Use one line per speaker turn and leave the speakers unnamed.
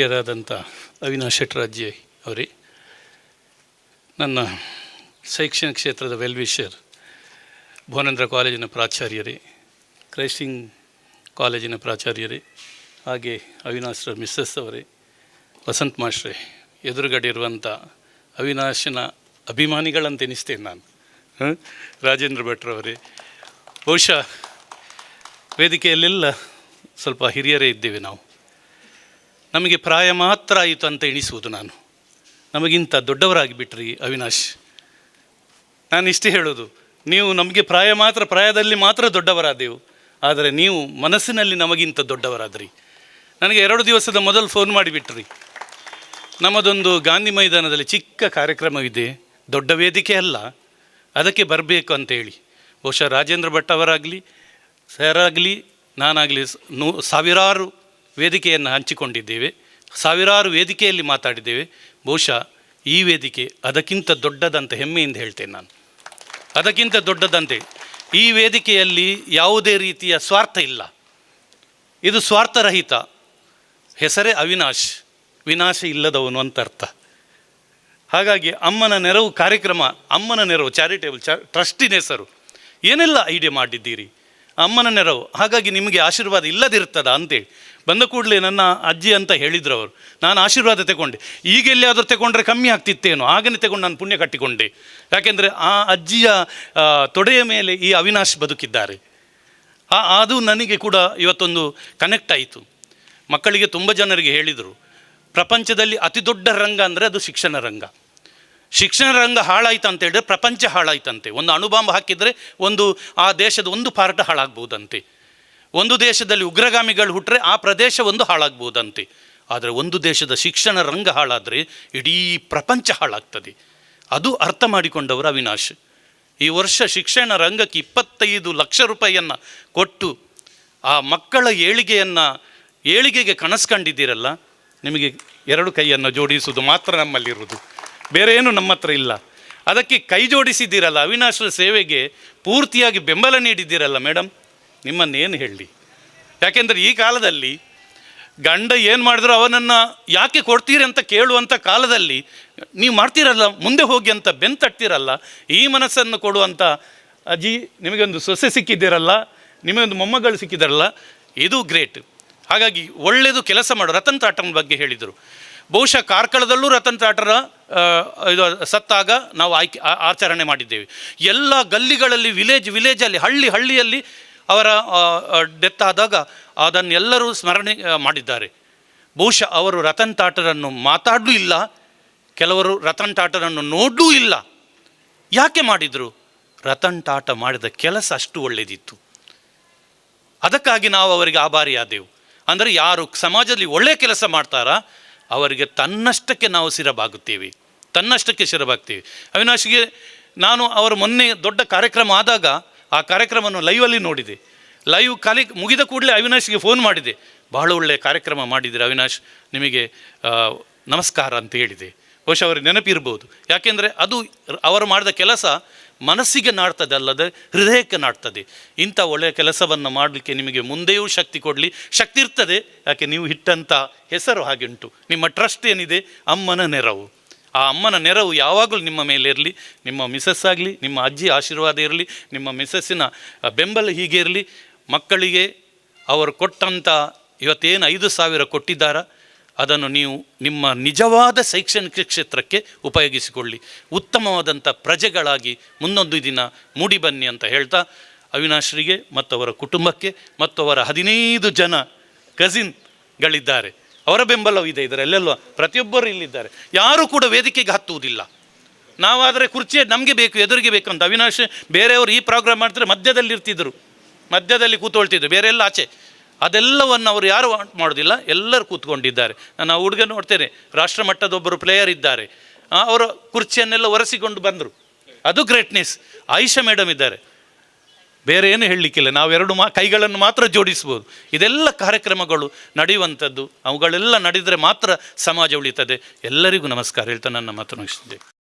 ಹಿರಿಯರಾದಂಥ ಅವಿನಾಶ್ ಶೆಟ್ಟರಾಜ್ಯ ಅವರೇ. ನನ್ನ ಶೈಕ್ಷಣಿಕ ಕ್ಷೇತ್ರದ ವೆಲ್ವಿಷರ್ ಭುವನೇಂದ್ರ ಕಾಲೇಜಿನ ಪ್ರಾಚಾರ್ಯರೇ, ಕ್ರೈಸ್ಟಿಂಗ್ ಕಾಲೇಜಿನ ಪ್ರಾಚಾರ್ಯರೇ, ಹಾಗೆ ಅವಿನಾಶ್ರ ಮಿಸ್ಸಸ್ ಅವರೇ, ವಸಂತ್ ಮಾಸ್ಟ್ರೆ, ಎದುರುಗಡೆ ಇರುವಂಥ ಅವಿನಾಶನ ಅಭಿಮಾನಿಗಳಂತೆನಿಸ್ತೇನೆ ನಾನು? ರಾಜೇಂದ್ರ ಭಟ್ರವರೇ ಬಹುಶಃ ವೇದಿಕೆಯಲ್ಲೆಲ್ಲ ಸ್ವಲ್ಪ ಹಿರಿಯರೇ ಇದ್ದೇವೆ ನಾವು. ನಮಗೆ ಪ್ರಾಯ ಮಾತ್ರ ಆಯಿತು ಅಂತ ಎಣಿಸುವುದು ನಾನು. ನಮಗಿಂತ ದೊಡ್ಡವರಾಗಿ ಬಿಟ್ರಿ ಅವಿನಾಶ್. ನಾನು ಇಷ್ಟೇ ಹೇಳೋದು, ನೀವು ನಮಗೆ ಪ್ರಾಯ ಮಾತ್ರ, ಪ್ರಾಯದಲ್ಲಿ ಮಾತ್ರ ದೊಡ್ಡವರಾದೆವು. ಆದರೆ ನೀವು ಮನಸ್ಸಿನಲ್ಲಿ ನಮಗಿಂತ ದೊಡ್ಡವರಾದ್ರಿ. ನನಗೆ ಎರಡು ದಿವಸದ ಮೊದಲು ಫೋನ್ ಮಾಡಿಬಿಟ್ರಿ. ನಮ್ಮದೊಂದು ಗಾಂಧಿ ಮೈದಾನದಲ್ಲಿ ಚಿಕ್ಕ ಕಾರ್ಯಕ್ರಮವಿದೆ. ದೊಡ್ಡ ವೇದಿಕೆ ಅಲ್ಲ. ಅದಕ್ಕೆ ಬರಬೇಕು ಅಂತೇಳಿ ಬಹುಶಃ ರಾಜೇಂದ್ರ ಭಟ್ ಅವರಾಗಲಿ ಆಗಲಿ, ನಾನಾಗಲಿ ನೂ ಸಾವಿರಾರು ವೇದಿಕೆಯನ್ನು ಹಂಚಿಕೊಂಡಿದ್ದೇವೆ. ಸಾವಿರಾರು ವೇದಿಕೆಯಲ್ಲಿ ಮಾತಾಡಿದ್ದೇವೆ. ಬಹುಶಃ ಈ ವೇದಿಕೆ ಅದಕ್ಕಿಂತ ದೊಡ್ಡದಂತ ಹೆಮ್ಮೆಯಿಂದ ಹೇಳ್ತೇನೆ ನಾನು. ಅದಕ್ಕಿಂತ ದೊಡ್ಡದಂತೆ ಈ ವೇದಿಕೆಯಲ್ಲಿ ಯಾವುದೇ ರೀತಿಯ ಸ್ವಾರ್ಥ ಇಲ್ಲ. ಇದು ಸ್ವಾರ್ಥರಹಿತ. ಹೆಸರೇ ಅವಿನಾಶ್. ವಿನಾಶ ಇಲ್ಲದವನು ಅಂತ ಅರ್ಥ. ಹಾಗಾಗಿ ಅಮ್ಮನ ನೆರವು ಕಾರ್ಯಕ್ರಮ, ಅಮ್ಮನ ನೆರವು, ಚಾರಿಟೇಬಲ್, ಚ, ಟ್ರಸ್ಟಿನ ಹೆಸರು. ಏನೆಲ್ಲ ಐಡಿಯಾ ಮಾಡಿದ್ದೀರಿ? ಅಮ್ಮನ ನೆರವು. ಹಾಗಾಗಿ ನಿಮಗೆ ಆಶೀರ್ವಾದ ಇಲ್ಲದಿರ್ತದ ಅಂತೇಳಿ ಬಂದ ಕೂಡಲೇ ನನ್ನ ಅಜ್ಜಿ ಅಂತ ಹೇಳಿದ್ರು ಅವರು. ನಾನು ಆಶೀರ್ವಾದ ತಗೊಂಡೆ. ಈಗ ಎಲ್ಲಿಯಾದರೂ ತಗೊಂಡ್ರೆ ಕಮ್ಮಿ ಆಗ್ತಿತ್ತೇನೋ, ಆಗನೇ ತಗೊಂಡು ನಾನು ಪುಣ್ಯ ಕಟ್ಟಿಕೊಂಡೆ. ಯಾಕೆಂದರೆ ಆ ಅಜ್ಜಿಯ ತೊಡೆಯ ಮೇಲೆ ಈ ಅವಿನಾಶ್ ಬದುಕಿದ್ದಾರೆ. ಆ- ಅದು ನನಗೆ ಕೂಡ ಇವತ್ತೊಂದು ಕನೆಕ್ಟ್ ಆಯಿತು. ಮಕ್ಕಳಿಗೆ ತುಂಬ ಜನರಿಗೆ ಹೇಳಿದರು. ಪ್ರಪಂಚದಲ್ಲಿ ಅತಿ ದೊಡ್ಡ ರಂಗ ಅಂದರೆ ಅದು ಶಿಕ್ಷಣ ರಂಗ. ಶಿಕ್ಷಣ ರಂಗ ಹಾಳಾಯ್ತು ಅಂತ ಹೇಳಿದ್ರೆ ಪ್ರಪಂಚ ಹಾಳಾಯ್ತಂತೆ. ಒಂದು ಅಣುಬಾಂಬ್ ಹಾಕಿದರೆ ಒಂದು ಆ ದೇಶದ ಒಂದು ಪಾರ್ಟ್ ಹಾಳಾಗ್ಬೋದಂತೆ. ಒಂದು ದೇಶದಲ್ಲಿ ಉಗ್ರಗಾಮಿಗಳು ಹುಟ್ಟರೆ ಆ ಪ್ರದೇಶ ಒಂದು ಹಾಳಾಗ್ಬೋದಂತೆ. ಆದರೆ ಒಂದು ದೇಶದ ಶಿಕ್ಷಣ ರಂಗ ಹಾಳಾದರೆ ಇಡೀ ಪ್ರಪಂಚ ಹಾಳಾಗ್ತದೆ. ಅದು ಅರ್ಥ ಮಾಡಿಕೊಂಡವರು ಅವಿನಾಶ್. ಈ ವರ್ಷ ಶಿಕ್ಷಣ ರಂಗಕ್ಕೆ ಇಪ್ಪತ್ತೈದು ಲಕ್ಷ ರೂಪಾಯಿಯನ್ನು ಕೊಟ್ಟು ಆ ಮಕ್ಕಳ ಏಳಿಗೆಯನ್ನು, ಏಳಿಗೆಗೆ ಕನಸು ಕಂಡಿದ್ದೀರಲ್ಲ ನಿಮಗೆ ಎರಡು ಕೈಯನ್ನು ಜೋಡಿಸುವುದು ಮಾತ್ರ ನಮ್ಮಲ್ಲಿರುವುದು. ಬೇರೆ ಏನು ನಮ್ಮ ಹತ್ರ ಇಲ್ಲ. ಅದಕ್ಕೆ ಕೈ ಜೋಡಿಸಿದ್ದೀರಲ್ಲ ಅವಿನಾಶರ ಸೇವೆಗೆ ಪೂರ್ತಿಯಾಗಿ ಬೆಂಬಲ ನೀಡಿದ್ದೀರಲ್ಲ ಮೇಡಮ್ ನಿಮ್ಮನ್ನೇನು ಹೇಳಿ? ಯಾಕೆಂದರೆ ಈ ಕಾಲದಲ್ಲಿ ಗಂಡ ಏನು ಮಾಡಿದ್ರು ಅವನನ್ನು ಯಾಕೆ ಕೊಡ್ತೀರಿ ಅಂತ ಕೇಳುವಂಥ ಕಾಲದಲ್ಲಿ ನೀವು ಮಾಡ್ತೀರಲ್ಲ, ಮುಂದೆ ಹೋಗಿ ಅಂತ ಬೆಂತಟ್ತೀರಲ್ಲ ಈ ಮನಸ್ಸನ್ನು ಕೊಡುವಂಥ ಅಜ್ಜಿ, ನಿಮಗೊಂದು ಸೊಸೆ ಸಿಕ್ಕಿದ್ದೀರಲ್ಲ, ನಿಮಗೊಂದು ಮೊಮ್ಮಗಳು ಸಿಕ್ಕಿದ್ದಾರಲ್ಲ, ಇದು ಗ್ರೇಟ್. ಹಾಗಾಗಿ ಒಳ್ಳೆಯದು ಕೆಲಸ ಮಾಡು, ರತನ್ ಟಾಟನ್ ಬಗ್ಗೆ ಹೇಳಿದರು. ಬಹುಶಃ ಕಾರ್ಕಳದಲ್ಲೂ ರತನ್ ಟಾಟರ ಇದು ಸತ್ತಾಗ ನಾವು ಆಯ್ಕೆ ಆಚರಣೆ ಮಾಡಿದ್ದೇವೆ. ಎಲ್ಲ ಗಲ್ಲಿಗಳಲ್ಲಿ, ವಿಲೇಜ್, ವಿಲೇಜಲ್ಲಿ, ಹಳ್ಳಿ, ಹಳ್ಳಿಯಲ್ಲಿ ಅವರ ಡೆತ್ ಆದಾಗ ಅದನ್ನೆಲ್ಲರೂ ಸ್ಮರಣೆ ಮಾಡಿದ್ದಾರೆ. ಬಹುಶಃ ಅವರು ರತನ್ ಟಾಟರನ್ನು ಮಾತಾಡಲೂ ಇಲ್ಲ, ಕೆಲವರು ರತನ್ ಟಾಟರನ್ನು ನೋಡಲೂ ಇಲ್ಲ. ಯಾಕೆ ಮಾಡಿದರು? ರತನ್ ಟಾಟ ಮಾಡಿದ ಕೆಲಸ ಅಷ್ಟು ಒಳ್ಳೆಯದಿತ್ತು ಅದಕ್ಕಾಗಿ ನಾವು ಅವರಿಗೆ ಆಭಾರಿಯಾದೆವು. ಅಂದರೆ ಯಾರು ಸಮಾಜದಲ್ಲಿ ಒಳ್ಳೆಯ ಕೆಲಸ ಮಾಡ್ತಾರಾ ಅವರಿಗೆ ತನ್ನಷ್ಟಕ್ಕೆ ನಾವು ಸಿರಬಾಗುತ್ತೇವೆ ತನ್ನಷ್ಟಕ್ಕೆ ಸಿರಬಾಗ್ತೀವಿ ಅವಿನಾಶ್ಗೆ ನಾನು ಅವರು ಮೊನ್ನೆ ದೊಡ್ಡ ಕಾರ್ಯಕ್ರಮ ಆದಾಗ ಆ ಕಾರ್ಯಕ್ರಮವನ್ನು ಲೈವಲ್ಲಿ ನೋಡಿದೆ. ಲೈವ್ ಕಾಲಿ ಮುಗಿದ ಕೂಡಲೇ ಅವಿನಾಶ್ಗೆ ಫೋನ್ ಮಾಡಿದೆ. ಬಹಳ ಒಳ್ಳೆಯ ಕಾರ್ಯಕ್ರಮ ಮಾಡಿದ್ದೀರಿ ಅವಿನಾಶ್, ನಿಮಗೆ ನಮಸ್ಕಾರ ಅಂತ ಹೇಳಿದೆ. ಬಹುಶಃ ಅವರಿಗೆ ನೆನಪಿರ್ಬೋದು. ಯಾಕೆಂದರೆ ಅದು, ಅವರು ಮಾಡಿದ ಕೆಲಸ ಮನಸ್ಸಿಗೆ ನಾಡ್ತದೆ ಅಲ್ಲದೆ ಹೃದಯಕ್ಕೆ ನಾಡ್ತದೆ. ಇಂಥ ಒಳ್ಳೆಯ ಕೆಲಸವನ್ನು ಮಾಡಲಿಕ್ಕೆ ನಿಮಗೆ ಮುಂದೆಯೂ ಶಕ್ತಿ ಕೊಡಲಿ. ಶಕ್ತಿ ಇರ್ತದೆ, ಯಾಕೆ ನೀವು ಇಟ್ಟಂಥ ಹೆಸರು ಹಾಗೆ ಉಂಟು. ನಿಮ್ಮ ಟ್ರಸ್ಟ್ ಏನಿದೆ? ಅಮ್ಮನ ನೆರವು. ಆ ಅಮ್ಮನ ನೆರವು ಯಾವಾಗಲೂ ನಿಮ್ಮ ಮೇಲೆ ಇರಲಿ. ನಿಮ್ಮ ಮಿಸಸ್ ಆಗಲಿ, ನಿಮ್ಮ ಅಜ್ಜಿ ಆಶೀರ್ವಾದ ಇರಲಿ, ನಿಮ್ಮ ಮಿಸಸ್ಸಿನ ಬೆಂಬಲ ಹೀಗೆ ಇರಲಿ. ಮಕ್ಕಳಿಗೆ ಅವರು ಕೊಟ್ಟಂಥ ಇವತ್ತೇನು ಐದು ಸಾವಿರ ಕೊಟ್ಟಿದ್ದಾರ? ಅದನ್ನು ನೀವು ನಿಮ್ಮ ನಿಜವಾದ ಶೈಕ್ಷಣಿಕ ಕ್ಷೇತ್ರಕ್ಕೆ ಉಪಯೋಗಿಸಿಕೊಳ್ಳಿ. ಉತ್ತಮವಾದಂಥ ಪ್ರಜೆಗಳಾಗಿ ಮುಂದೊಂದು ದಿನ ಮೂಡಿ ಬನ್ನಿ ಅಂತ ಹೇಳ್ತಾ ಅವಿನಾಶ್ರಿಗೆ ಮತ್ತು ಅವರ ಕುಟುಂಬಕ್ಕೆ ಮತ್ತು ಅವರ ಹದಿನೈದು ಜನ ಕಸಿನ್ಗಳಿದ್ದಾರೆ ಅವರ ಬೆಂಬಲವೂ ಇದೆ ಪ್ರತಿಯೊಬ್ಬರು ಇಲ್ಲಿದ್ದಾರೆ. ಯಾರೂ ಕೂಡ ವೇದಿಕೆಗೆ ಹತ್ತುವುದಿಲ್ಲ. ನಾವಾದರೆ ಕುರ್ಚಿ ನಮಗೆ ಬೇಕು, ಎದುರಿಗೆ ಬೇಕು ಅಂತ. ಅವಿನಾಶ್ ಬೇರೆಯವರು ಈ ಪ್ರೋಗ್ರಾಮ್ ಮಾಡ್ತಾರೆ ಮಧ್ಯದಲ್ಲಿ ಇರ್ತಿದ್ರು ಮಧ್ಯದಲ್ಲಿ ಕೂತ್ಕೊಳ್ತಿದ್ರು ಬೇರೆ ಎಲ್ಲ ಆಚೆ. ಅದೆಲ್ಲವನ್ನು ಅವರು ಯಾರು ಮಾಡೋದಿಲ್ಲ, ಎಲ್ಲರೂ ಕೂತ್ಕೊಂಡಿದ್ದಾರೆ. ನಾನು ಆ ಹುಡುಗ ನೋಡ್ತೇನೆ, ರಾಷ್ಟ್ರ ಮಟ್ಟದ ಒಬ್ಬರು ಪ್ಲೇಯರ್ ಇದ್ದಾರೆ ಅವರ ಕುರ್ಚಿಯನ್ನೆಲ್ಲ ಒರೆಸಿಕೊಂಡು ಬಂದರು. ಅದು ಗ್ರೇಟ್ನೆಸ್ ಆಯಿಷಾ ಮೇಡಮ್ ಇದ್ದಾರೆ. ಬೇರೆ ಏನು ಹೇಳಲಿಕ್ಕಿಲ್ಲ. ನಾವೆರಡು ಮಾ, ಕೈಗಳನ್ನು ಮಾತ್ರ ಜೋಡಿಸ್ಬೋದು. ಇದೆಲ್ಲ ಕಾರ್ಯಕ್ರಮಗಳು ನಡೆಯುವಂಥದ್ದು. ಅವುಗಳೆಲ್ಲ ನಡೆದರೆ ಮಾತ್ರ ಸಮಾಜ ಉಳಿತದೆ. ಎಲ್ಲರಿಗೂ ನಮಸ್ಕಾರ. ಹೇಳ್ತಾ ನನ್ನ ಮಾತು ಮುಗಿಸಿದ್ದೆ